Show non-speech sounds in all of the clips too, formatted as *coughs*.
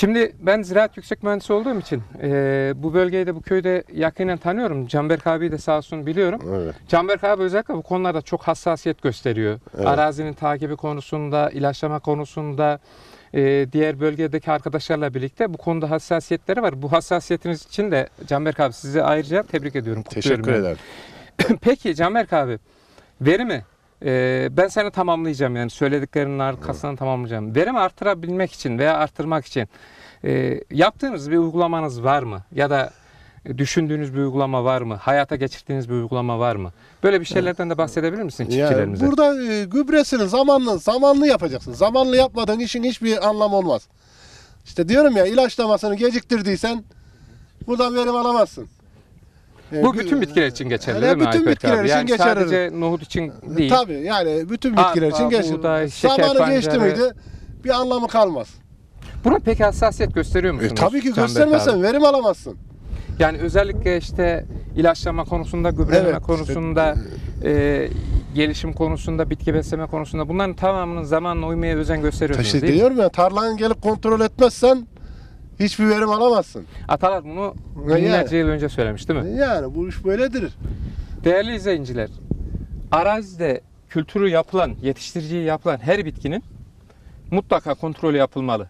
Şimdi ben ziraat yüksek mühendisi olduğum için e, bu bölgeyi de bu köyde yakinen tanıyorum. Canberk abi de sağ olsun biliyorum. Evet. Canberk abi özellikle bu konularda çok hassasiyet gösteriyor. Evet. Arazinin takibi konusunda, ilaçlama konusunda, e, diğer bölgedeki arkadaşlarla birlikte bu konuda hassasiyetleri var. Bu hassasiyetiniz için de Canberk abi sizi ayrıca tebrik ediyorum. Teşekkür ederim. *coughs* Peki Canberk abi, verimi e, ben seni tamamlayacağım yani söylediklerinin arkasından tamamlayacağım. Verimi artırabilmek için veya artırmak için e, yaptığınız bir uygulamanız var mı? Ya da düşündüğünüz bir uygulama var mı? Hayata geçirdiğiniz bir uygulama var mı? Böyle bir şeylerden de bahsedebilir misin Yani çiftçilerimize? burada e, gübresini zamanlı zamanlı yapacaksın. Zamanlı yapmadığın işin hiçbir anlamı olmaz. İşte diyorum ya ilaçlamasını geciktirdiysen buradan verim alamazsın. E, Bu bütün bitkiler için geçerli değil mi bütün Alper bitkiler abi? için Yani geçerli. sadece nohut için değil. Tabii yani bütün bitkiler Arpa, için geç. buğday, şeker Zamanı geçti pancarı. miydi bir anlamı kalmaz. Buna pek hassasiyet gösteriyor E, musunuz? tabii ki abi? verim alamazsın. Yani özellikle işte ilaçlama konusunda, gübreleme Evet, konusunda, e, gelişim konusunda, bitki besleme konusunda bunların tamamının zamanla uymaya özen gösteriyorsunuz İşte değil mi? diyorum ya tarlanı gelip kontrol etmezsen hiçbir verim alamazsın. Atalar bunu Yani. binlerce yıl önce söylemiş değil mi? Yani bu iş böyledir. Değerli izleyiciler, arazide kültürü yapılan, yetiştiriciyi yapılan her bitkinin mutlaka kontrolü yapılmalı.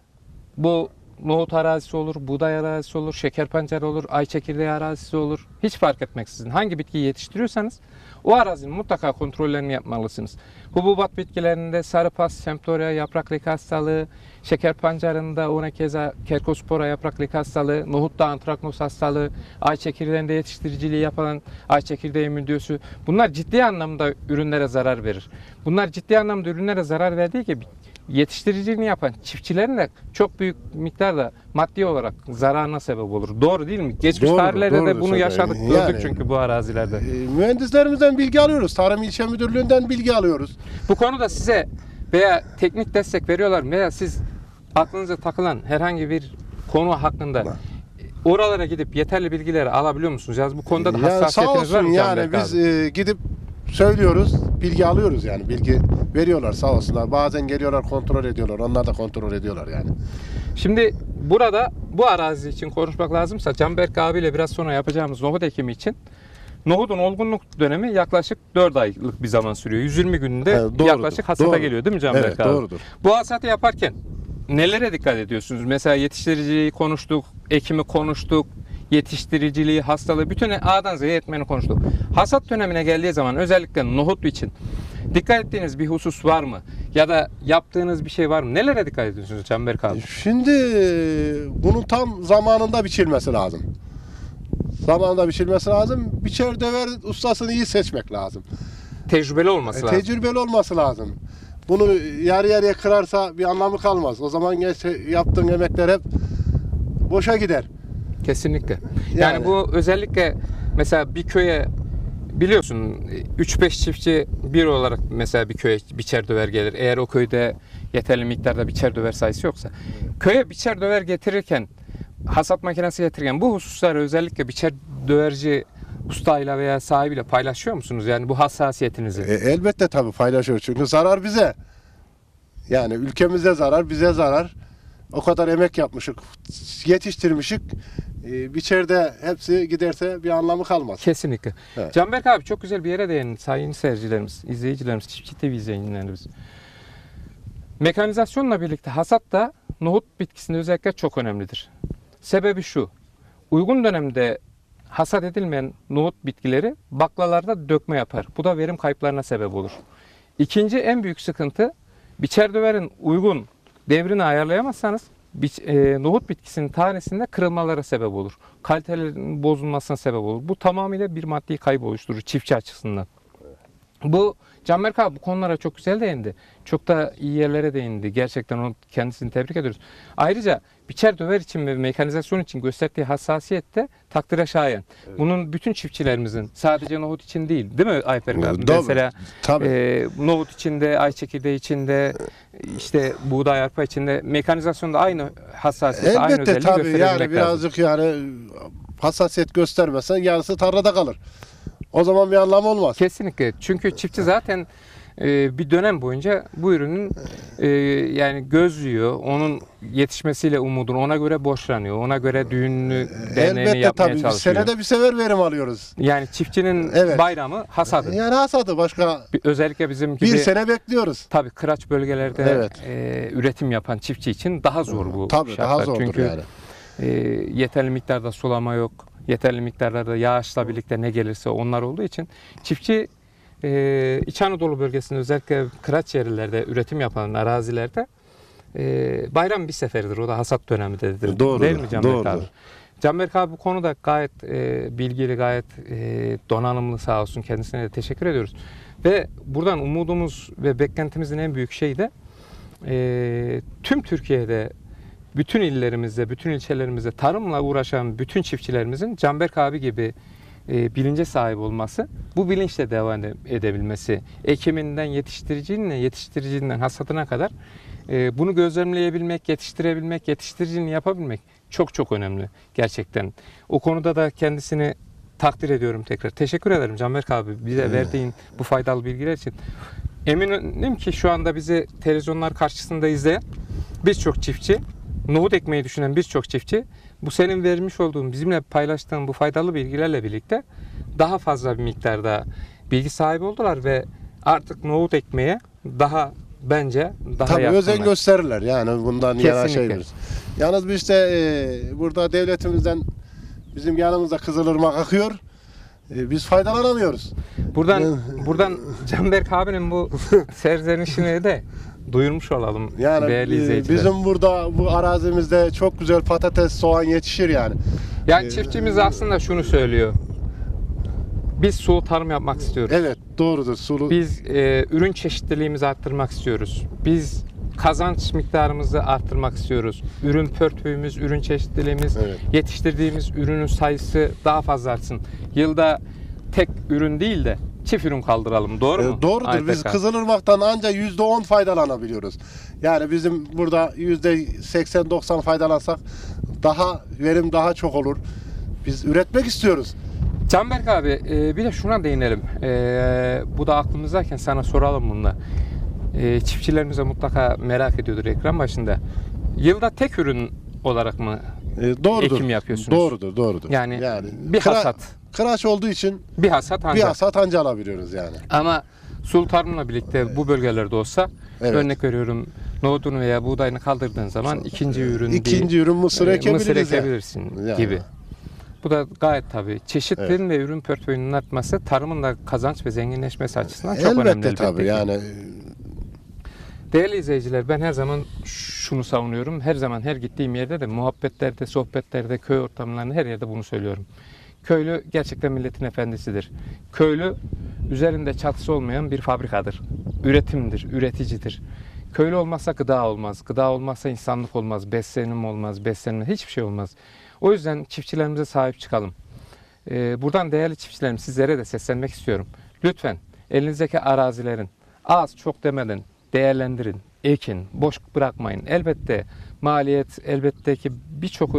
Bu nohut arazisi olur, buğday arazisi olur, şeker pancarı olur, ay çekirdeği arazisi olur. Hiç fark etmeksizin hangi bitkiyi yetiştiriyorsanız o arazinin mutlaka kontrollerini yapmalısınız. Hububat bitkilerinde sarı pas, semtoria, yaprak leke hastalığı, şeker pancarında onekeza, kerkospora yaprak leke hastalığı, nohutta antraknos hastalığı, ay çekirdeğinde yetiştiriciliği yapılan ay çekirdeği müldüğüsü bunlar ciddi anlamda ürünlere zarar verir. Bunlar ciddi anlamda ürünlere zarar verdiği gibi yetiştiriciliğini yapan çiftçilerin de çok büyük miktarda maddi olarak zararına sebep olur. Doğru değil mi? Geçmiş Doğrudur, tarihlerde de doğrudur bunu yaşadık, gördük Yani- çünkü bu arazilerde. E, mühendislerimizden bilgi alıyoruz. Tarım İlçe Müdürlüğü'nden bilgi alıyoruz. Bu konuda size veya teknik destek veriyorlar? Veya siz aklınıza takılan herhangi bir konu hakkında oralara gidip yeterli bilgileri alabiliyor musunuz? Yani bu konuda da Yani sağ hassasiyetiniz var olsun mı yani biz e, gidip söylüyoruz, bilgi alıyoruz yani bilgi veriyorlar sağ olsunlar. Bazen geliyorlar kontrol ediyorlar. Onlar da kontrol ediyorlar yani. Şimdi burada bu arazi için konuşmak lazımsa Canberk abiyle biraz sonra yapacağımız nohut ekimi için Nohudun olgunluk dönemi yaklaşık 4 aylık bir zaman sürüyor. 120 günde Evet, doğrudur, yaklaşık hasata doğru. geliyor değil mi Canberk Evet abi? doğrudur. Bu hasatı yaparken nelere dikkat ediyorsunuz? Mesela yetiştiriciliği konuştuk, ekimi konuştuk, yetiştiriciliği, hastalığı, bütün A'dan Z'ye etmeni konuştuk. Hasat dönemine geldiği zaman özellikle nohut için dikkat ettiğiniz bir husus var mı? Ya da yaptığınız bir şey var mı? Nelere dikkat ediyorsunuz Canberk abi? Şimdi e, bunun tam zamanında biçilmesi lazım. Zamanında biçilmesi lazım. Biçer döver ustasını iyi seçmek lazım. Tecrübeli olması E, lazım. Tecrübeli olması lazım. Bunu yarı yarıya kırarsa bir anlamı kalmaz. O zaman yaptığın emekler hep boşa gider. Kesinlikle. Yani, Yani- bu özellikle mesela bir köye biliyorsun 3-5 çiftçi bir olarak mesela bir köye biçer döver gelir. Eğer o köyde yeterli miktarda biçer döver sayısı yoksa. Köye biçer döver getirirken hasat makinesi getirirken bu hususları özellikle biçer döverci ustayla veya sahibiyle paylaşıyor musunuz? Yani bu hassasiyetinizi. E, elbette tabii paylaşıyoruz çünkü zarar bize. Yani ülkemize zarar, bize zarar. O kadar emek yapmışık, yetiştirmişik. E, biçerde hepsi giderse bir anlamı kalmaz. Kesinlikle. Evet. Canberk abi çok güzel bir yere değindin sayın seyircilerimiz, izleyicilerimiz, Çiftçi TV izleyicilerimiz. Mekanizasyonla birlikte hasat da nohut bitkisinde özellikle çok önemlidir. Sebebi şu, uygun dönemde hasat edilmeyen nohut bitkileri baklalarda dökme yapar. Bu da verim kayıplarına sebep olur. İkinci en büyük sıkıntı, biçer döverin uygun devrini ayarlayamazsanız biç- e, nohut bitkisinin tanesinde kırılmalara sebep olur. Kalitelerin bozulmasına sebep olur. Bu tamamıyla bir maddi kayıp oluşturur çiftçi açısından. Bu Canberk abi bu konulara çok güzel değindi. Çok da iyi yerlere değindi. Gerçekten onu kendisini tebrik ediyoruz. Ayrıca biçer döver için ve mekanizasyon için gösterdiği hassasiyet de takdire şayan. Bunun bütün çiftçilerimizin sadece nohut için değil değil mi Ayfer abi? Doğru. Mesela Tabii. e, nohut içinde, ay çekirdeği içinde, işte buğday arpa içinde mekanizasyonda aynı hassasiyet, aynı Elbette özelliği tabii gösterebilmek yani lazım. birazcık yani hassasiyet göstermezsen yarısı tarlada kalır. O zaman bir anlamı olmaz. Kesinlikle. Çünkü çiftçi zaten e, bir dönem boyunca bu ürünün e, yani gözlüyor. Onun yetişmesiyle umudunu ona göre borçlanıyor. Ona göre düğününü, derneğini Elbette yapmaya tabii. çalışıyor. Senede bir sefer verim alıyoruz. Yani çiftçinin Evet. bayramı hasadı. Yani hasadı başka Bir- Özellikle bizim gibi bir sene bekliyoruz. tabii kıraç bölgelerde Evet. e, üretim yapan çiftçi için daha zor bu Tabii şartlar. daha zordur Çünkü yani. e, yeterli miktarda sulama yok. Yeterli miktarda yağışla birlikte ne gelirse onlar olduğu için çiftçi e, İç Anadolu bölgesinde özellikle kıraç yerlerde üretim yapan arazilerde e, bayram bir seferidir. O da hasat dönemidir. Doğrudur, Değil mi Canberk doğrudur. abi? Canberk abi bu konuda gayet e, bilgili, gayet e, donanımlı sağ olsun. Kendisine de teşekkür ediyoruz. Ve buradan umudumuz ve beklentimizin en büyük şeyi de e, tüm Türkiye'de bütün illerimizde, bütün ilçelerimizde tarımla uğraşan bütün çiftçilerimizin Canberk abi gibi e, bilince sahip olması, bu bilinçle devam ede- edebilmesi, ekiminden yetiştiriciliğine, yetiştiriciliğinden hasadına kadar e, bunu gözlemleyebilmek, yetiştirebilmek, yetiştiriciliğini yapabilmek çok çok önemli gerçekten. O konuda da kendisini takdir ediyorum tekrar. Teşekkür ederim Canberk abi bize verdiğin bu faydalı bilgiler için. Eminim ki şu anda bizi televizyonlar karşısında izleyen birçok çiftçi, nohut ekmeği düşünen birçok çiftçi bu senin vermiş olduğun, bizimle paylaştığın bu faydalı bilgilerle birlikte daha fazla bir miktarda bilgi sahibi oldular ve artık nohut ekmeğe daha bence daha Tabii yakınlar. özen gösterirler yani bundan yana Kesinlikle. şeydir. Yalnız biz işte e, burada devletimizden bizim yanımızda Kızılırmak akıyor. E, biz faydalanamıyoruz. Buradan buradan *laughs* Canberk abinin bu *laughs* serzenişini de duyurmuş olalım Yani değerli e, izleyiciler. bizim burada bu arazimizde çok güzel patates, soğan yetişir yani. yani e, çiftçimiz aslında şunu söylüyor. Biz sulu tarım yapmak istiyoruz. Evet doğrudur. Sulu Biz e, ürün çeşitliliğimizi arttırmak istiyoruz. Biz kazanç miktarımızı arttırmak istiyoruz. Ürün portföyümüz, ürün çeşitliliğimiz, Evet. yetiştirdiğimiz ürünün sayısı daha fazla artsın. Yılda tek ürün değil de çift ürün kaldıralım. Doğru E, mu? doğrudur. Aytek Biz? Kızılırmak'tan ancak %10 faydalanabiliyoruz. Yani bizim burada %80-90 faydalansak daha verim daha çok olur. Biz üretmek istiyoruz. Canberk abi e, bir de şuna değinelim. E, bu da aklımızdayken sana soralım bununla. E, çiftçilerimiz de mutlaka merak ediyordur ekran başında. Yılda tek ürün olarak mı E, doğrudur. Ekim yapıyorsunuz. Doğrudur, doğrudur. Yani bir hasat. Kıraç olduğu için bir hasat ancak? bir hasat anca alabiliyoruz yani. Ama sul tarımla birlikte bu bölgelerde olsa Evet. örnek veriyorum nohudunu veya buğdayını kaldırdığın zaman ikinci ürün İkinci ürün mısır e, ekebiliriz. mısır yani. ekebilirsin Yani. gibi. Bu da gayet tabii. Çeşitliliğin ve ürün portföyünün artması tarımın da kazanç ve zenginleşmesi açısından çok önemli. Elbette elbette tabii ki. yani. Değerli izleyiciler ben her zaman şunu savunuyorum. Her zaman her gittiğim yerde de muhabbetlerde, sohbetlerde, köy ortamlarında her yerde bunu söylüyorum. Köylü gerçekten milletin efendisidir. Köylü üzerinde çatısı olmayan bir fabrikadır. Üretimdir, üreticidir. Köylü olmazsa gıda olmaz. Gıda olmazsa insanlık olmaz. Beslenim olmaz. Beslenme hiçbir şey olmaz. O yüzden çiftçilerimize sahip çıkalım. Ee, buradan değerli çiftçilerim sizlere de seslenmek istiyorum. Lütfen elinizdeki arazilerin az çok demeden değerlendirin, ekin, boş bırakmayın. Elbette maliyet, elbette ki birçok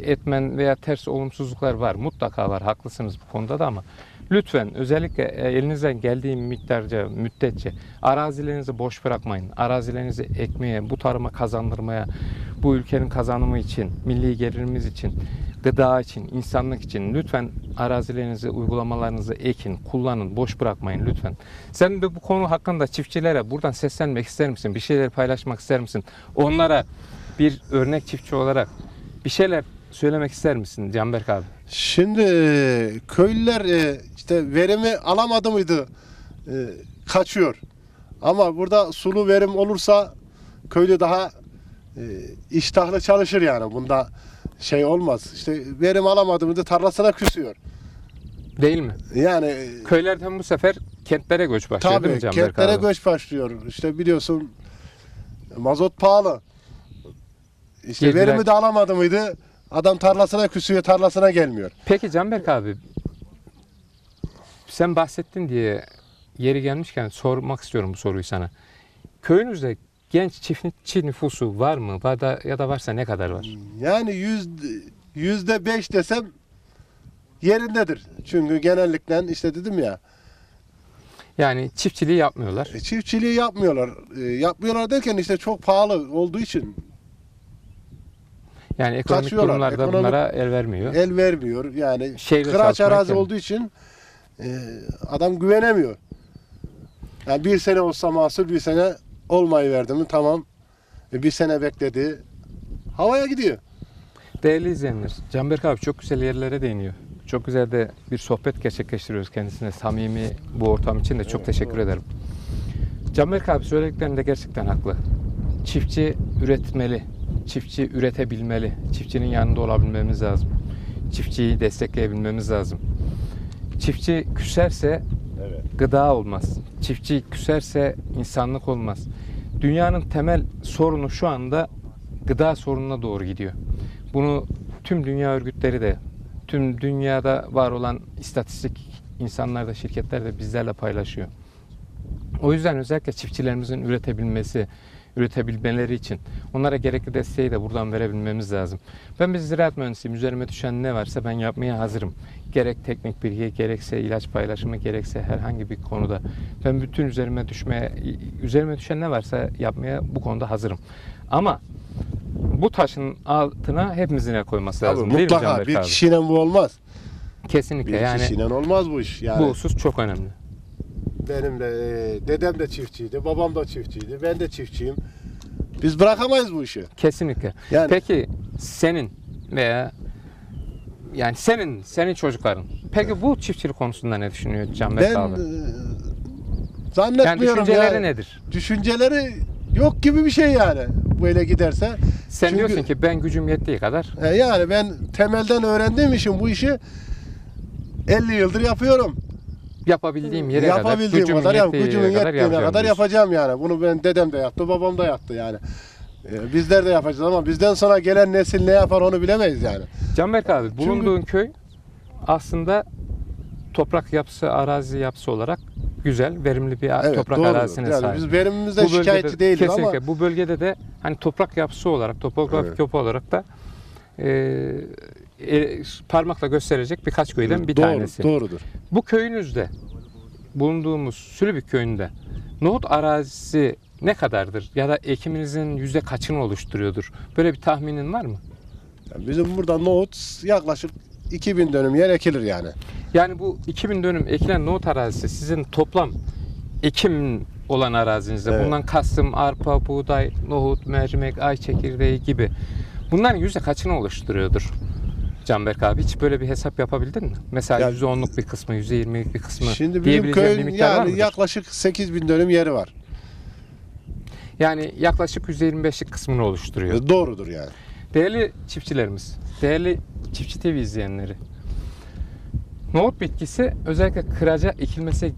etmen veya ters olumsuzluklar var. Mutlaka var. Haklısınız bu konuda da ama lütfen özellikle e, elinizden geldiği miktarca, müddetçe arazilerinizi boş bırakmayın. Arazilerinizi ekmeye, bu tarıma kazandırmaya, bu ülkenin kazanımı için, milli gelirimiz için, gıda için, insanlık için lütfen arazilerinizi, uygulamalarınızı ekin, kullanın, boş bırakmayın lütfen. Sen de bu konu hakkında çiftçilere buradan seslenmek ister misin? Bir şeyler paylaşmak ister misin? Onlara bir örnek çiftçi olarak bir şeyler söylemek ister misin Canberk abi? Şimdi e, köylüler e, işte verimi alamadı mıydı e, kaçıyor. Ama burada sulu verim olursa köylü daha iştahlı çalışır yani. Bunda şey olmaz. İşte verim alamadı mıydı tarlasına küsüyor. Değil mi? Yani Köylerden bu sefer kentlere göç başlıyor değil mi tabii Canberk kentlere abi? göç başlıyor. İşte biliyorsun mazot pahalı. İşte Girdiler. verimi de alamadı mıydı adam tarlasına küsüyor, tarlasına gelmiyor. Peki Canberk abi sen bahsettin diye yeri gelmişken sormak istiyorum bu soruyu sana. Köyünüzde genç çiftçi nüfusu var mı? Ya da, ya da varsa ne kadar var? Yani yüzde, yüzde beş desem yerindedir. Çünkü genellikle işte dedim ya Yani çiftçiliği yapmıyorlar. E, çiftçiliği yapmıyorlar. E, yapmıyorlar derken işte çok pahalı olduğu için Yani ekonomik Kaçıyorlar. durumlar da Ekonomik- bunlara el vermiyor. el vermiyor. Yani Şehirde kıraç arazi kendin. olduğu için e, adam güvenemiyor. Yani bir sene olsa mahsul bir sene olmayı verdi mi tamam. E, bir sene bekledi. Havaya gidiyor. Değerli izleyenler, Canberk abi çok güzel yerlere değiniyor. Çok güzel de bir sohbet gerçekleştiriyoruz kendisine. Samimi bu ortam için de çok Evet, teşekkür doğru. ederim. Canberk abi söylediklerinde gerçekten haklı. Çiftçi üretmeli, çiftçi üretebilmeli, çiftçinin yanında olabilmemiz lazım. Çiftçiyi destekleyebilmemiz lazım. Çiftçi küserse Evet. gıda olmaz. Çiftçi küserse insanlık olmaz. Dünyanın temel sorunu şu anda gıda sorununa doğru gidiyor. Bunu tüm dünya örgütleri de, tüm dünyada var olan istatistik insanlar da, şirketler de bizlerle paylaşıyor. O yüzden özellikle çiftçilerimizin üretebilmesi, üretebilmeleri için onlara gerekli desteği de buradan verebilmemiz lazım. Ben bir ziraat mühendisiyim. Üzerime düşen ne varsa ben yapmaya hazırım. Gerek teknik bilgi, gerekse ilaç paylaşımı, gerekse herhangi bir konuda. Ben bütün üzerime düşmeye, üzerime düşen ne varsa yapmaya bu konuda hazırım. Ama bu taşın altına hepimizin el koyması Tabii, lazım. değil mi mutlaka bir abi? kişiyle bu olmaz. Kesinlikle Bir yani kişiyle olmaz bu iş. Yani bu husus çok önemli. benim de e, dedem de çiftçiydi, babam da çiftçiydi, ben de çiftçiyim. Biz bırakamayız bu işi. Kesinlikle. Yani Peki senin veya yani senin senin çocukların peki bu çiftçilik konusunda ne düşünüyor Canberk ben abi? e, Yani zannetmiyorum düşünceleri ya. nedir? Düşünceleri yok gibi bir şey yani böyle giderse. Sen Çünkü- diyorsun ki ben gücüm yettiği kadar E, yani ben temelden öğrendiğim için bu işi 50 yıldır yapıyorum. Yapabildiğim yere kadar Yapabildiğim gücümün kadar, yap, gücümün kadar yettiğine yapacağım kadar diyorsun. yapacağım yani. Bunu ben dedem de yaptı, babam da yaptı yani. E, bizler de yapacağız ama bizden sonra gelen nesil ne yapar onu bilemeyiz yani. Canberk abi bulunduğun köy aslında toprak yapısı, arazi yapısı olarak güzel, verimli bir Evet, toprak doğrudur. arazisine yani sahip. Biz verimimizden Bu şikayetçi değiliz ama kesinlikle bu bölgede de hani toprak yapısı olarak, topografik Evet. yapı olarak da e, e, parmakla gösterecek birkaç köyden bir doğru, tanesi. doğrudur. Bu köyünüzde bulunduğumuz Sülübük köyünde nohut arazisi ne kadardır? Ya da ekiminizin yüzde kaçını oluşturuyordur? Böyle bir tahminin var mı? Yani bizim burada nohut yaklaşık 2000 dönüm yer ekilir yani. Yani bu 2000 dönüm ekilen nohut arazisi sizin toplam ekim olan arazinizde. Evet. Bundan kastım arpa, buğday, nohut, mercimek, ay çekirdeği gibi. Bunların yüzde kaçını oluşturuyordur? Canberk abi hiç böyle bir hesap yapabildin mi? Mesela Ya- yüzde onluk bir kısmı, yüzde yirmilik bir kısmı Şimdi bizim bir köyün miktar var yani mıdır? yaklaşık 8000 dönüm yeri var. Yani yaklaşık yüzde yirmi beşlik kısmını oluşturuyor. E, Doğrudur yani. Değerli çiftçilerimiz, değerli Çiftçi TV izleyenleri. Nohut bitkisi özellikle kıraca ekilmesi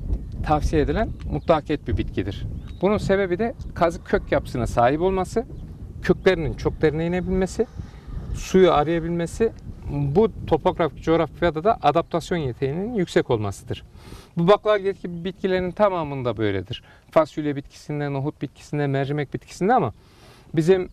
tavsiye edilen mutlakiyet bir bitkidir. Bunun sebebi de kazık kök yapısına sahip olması, köklerinin çok derine inebilmesi, suyu arayabilmesi, bu topografik coğrafyada da adaptasyon yeteneğinin yüksek olmasıdır. Bu baklagil gibi bitkilerin tamamında böyledir. Fasulye bitkisinde, nohut bitkisinde, mercimek bitkisinde ama bizim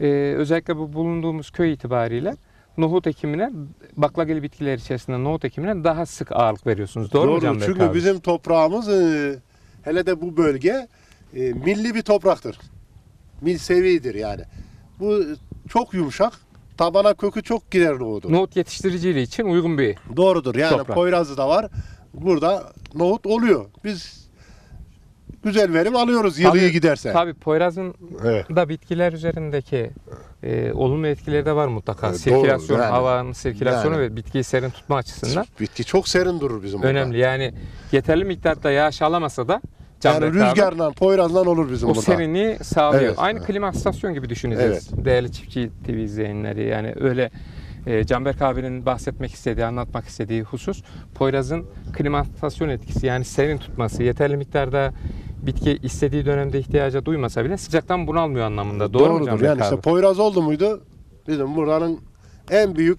ee, özellikle bu bulunduğumuz köy itibariyle nohut ekimine, baklagil bitkiler içerisinde nohut ekimine daha sık ağırlık veriyorsunuz. Doğru, mu Doğrudur. Canberk Çünkü abi? bizim toprağımız e, hele de bu bölge e, milli bir topraktır. Mil seviyedir yani. Bu e, çok yumuşak. Tabana kökü çok gider nohudu. Nohut yetiştiriciliği için uygun bir. Doğrudur. Yani Toprak. Poyraz'ı da var. Burada nohut oluyor. Biz güzel verim alıyoruz yılı Tabii- iyi giderse. Tabii Poyraz'ın Evet. da bitkiler üzerindeki e, olumlu etkileri de var mutlaka. Evet, Sirkülasyon. Yani- havanın sirkülasyonu yani- ve bitkiyi serin tutma açısından Bitki çok serin durur bizim burada. önemli. Yani yeterli miktarda yağış alamasa da Yani abi, rüzgarla, Poyraz'la olur bizim o burada. serinliği sağlıyor. Evet. Aynı klimastasyon gibi düşüneceğiz. Değerli çiftçi TV izleyenleri yani öyle e, Canberk abinin bahsetmek istediği, anlatmak istediği husus Poyraz'ın klimastasyon etkisi yani serin tutması, yeterli miktarda bitki istediği dönemde ihtiyaca duymasa bile sıcaktan bunalmıyor anlamında. Doğru mu Doğrudur. Canberk Yani abi? işte Poyraz oldu muydu bizim buranın en büyük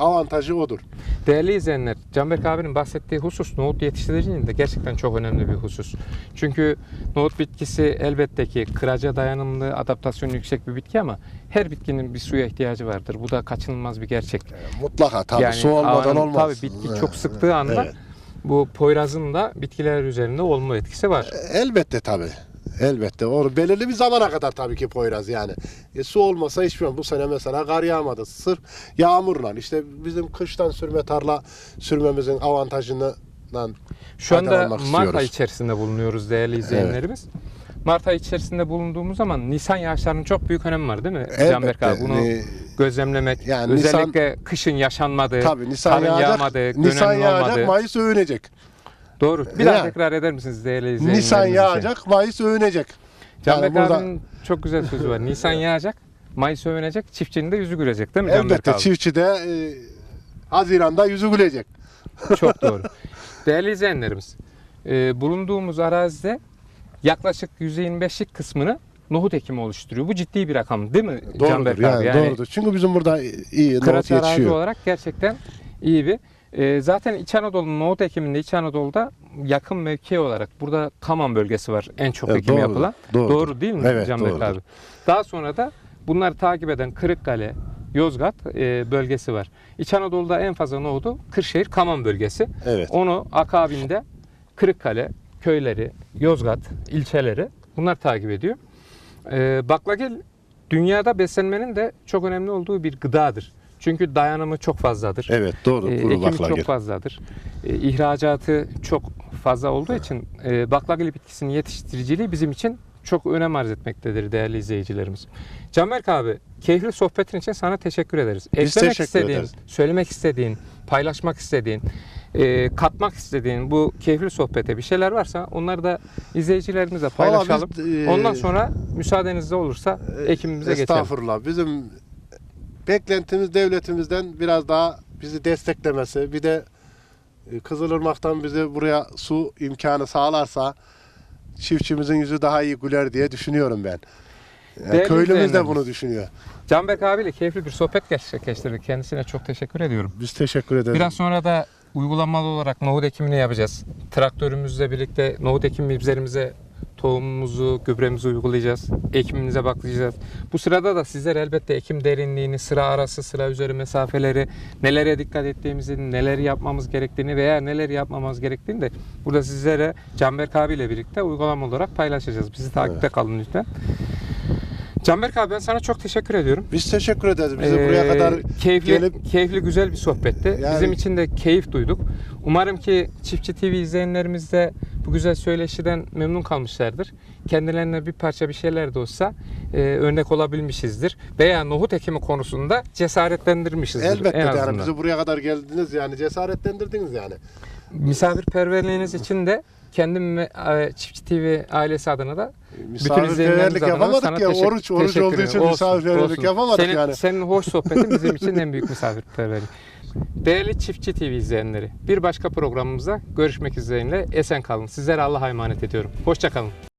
avantajı odur. Değerli izleyenler, Canberk abinin bahsettiği husus nohut yetiştiriciliğinin de gerçekten çok önemli bir husus. Çünkü nohut bitkisi elbette ki kıraca dayanımlı, adaptasyonu yüksek bir bitki ama her bitkinin bir suya ihtiyacı vardır. Bu da kaçınılmaz bir gerçek. Mutlaka tabii yani su olmadan olmaz. Tabii bitki Evet, çok sıktığı anda evet. bu Poyraz'ın da bitkiler üzerinde olma etkisi var. Elbette tabii. Elbette. O belirli bir zamana kadar tabii ki Poyraz yani. E, su olmasa hiçbir şey. Bu sene mesela kar yağmadı. Sırf yağmurla. İşte bizim kıştan sürme tarla sürmemizin avantajından Şu anda Mart ayı içerisinde bulunuyoruz değerli izleyenlerimiz. Mart ayı içerisinde bulunduğumuz zaman Nisan yağışlarının çok büyük önemi var değil mi Canberk abi? Bunu E, gözlemlemek, Yani özellikle kışın yaşanmadığı, tabii Nisan karın yağacak. yağmadığı, Nisan yağacak, olmadığı. Mayıs övünecek. Doğru. Bir daha Yani. tekrar eder misiniz değerli izleyenlerimiz Nisan için? yağacak, Mayıs övünecek. Canberk Yani burada- abinin çok güzel sözü var. Nisan yağacak, Mayıs övünecek, çiftçinin de yüzü gülecek değil mi Canberk Elbette abi? çiftçi de e, Haziran'da yüzü gülecek. Çok doğru. *laughs* Değerli izleyenlerimiz, e, bulunduğumuz arazide yaklaşık %25'lik kısmını nohut ekimi oluşturuyor. Bu ciddi bir rakam değil mi Doğrudur Canberk yani, abi? doğrudur. Çünkü bizim burada iyi Kıraç nohut arazi yetişiyor. olarak gerçekten iyi bir. E, zaten İç Anadolu'nun nohut ekiminde İç Anadolu'da yakın mevki olarak burada Kaman bölgesi var en çok Evet, ekim doğrudur, yapılan. doğrudur. Doğru değil mi Evet, Canberk doğrudur. abi? Daha sonra da bunları takip eden Kırıkkale, Yozgat e, bölgesi var. İç Anadolu'da en fazla nohudu Kırşehir, Kaman bölgesi. Evet. Onu akabinde Kırıkkale, köyleri, Yozgat, ilçeleri bunlar takip ediyor. Ee, baklagil dünyada beslenmenin de çok önemli olduğu bir gıdadır. Çünkü dayanımı çok fazladır. Evet doğru. Kuru ekimi baklagil. çok fazladır. Ee, ihracatı çok fazla olduğu için e, baklagil bitkisinin yetiştiriciliği bizim için çok önem arz etmektedir değerli izleyicilerimiz. Canberk abi, keyifli sohbetin için sana teşekkür ederiz. Biz Eklemek teşekkür istediğin, ederiz. söylemek istediğin, paylaşmak istediğin, e, katmak istediğin bu keyifli sohbete bir şeyler varsa onları da izleyicilerimizle paylaşalım. biz, e, Ondan sonra müsaadenizle olursa ekimimize geçelim. Estağfurullah. Bizim beklentimiz devletimizden biraz daha bizi desteklemesi, bir de e, Kızılırmak'tan bize buraya su imkanı sağlarsa çiftçimizin yüzü daha iyi güler diye düşünüyorum ben. Yani Değerli köylümüz de bunu düşünüyor. Canberk abiyle keyifli bir sohbet gerçekleştirdik. Kendisine çok teşekkür ediyorum. Biz teşekkür ederiz. Biraz sonra da uygulamalı olarak nohut ekimini yapacağız. Traktörümüzle birlikte nohut ekim üzerimize tohumumuzu, gübremizi uygulayacağız. Ekimimize bakacağız. Bu sırada da sizler elbette ekim derinliğini, sıra arası, sıra üzeri mesafeleri, nelere dikkat ettiğimizi, neleri yapmamız gerektiğini veya neleri yapmamamız gerektiğini de burada sizlere Canberk abiyle birlikte uygulama olarak paylaşacağız. Bizi takipte kalın lütfen. Canberk abi ben sana çok teşekkür ediyorum. Biz teşekkür ederiz. Bizi Ee, buraya kadar keyifli, gelip keyifli güzel bir sohbetti. Yani- Bizim için de keyif duyduk. Umarım ki Çiftçi TV izleyenlerimiz de bu güzel söyleşiden memnun kalmışlardır. Kendilerine bir parça bir şeyler de olsa e, örnek olabilmişizdir. Veya nohut ekimi konusunda cesaretlendirmişizdir elbette en azından. bizi buraya kadar geldiniz yani cesaretlendirdiniz yani. Misafirperverliğiniz için de kendim ve e, Çiftçi TV ailesi adına da Misafirperverlik yapamadık sana ya. teşekkür- Oruç oruç teşekkür olduğu ederim. için Olsun, misafirperverlik olsun. yapamadık senin, yani. Senin hoş sohbetin bizim için en büyük misafirperverlik. *laughs* Değerli Çiftçi TV izleyenleri, bir başka programımızda görüşmek üzere. Esen kalın. Sizlere Allah'a emanet ediyorum. Hoşça kalın.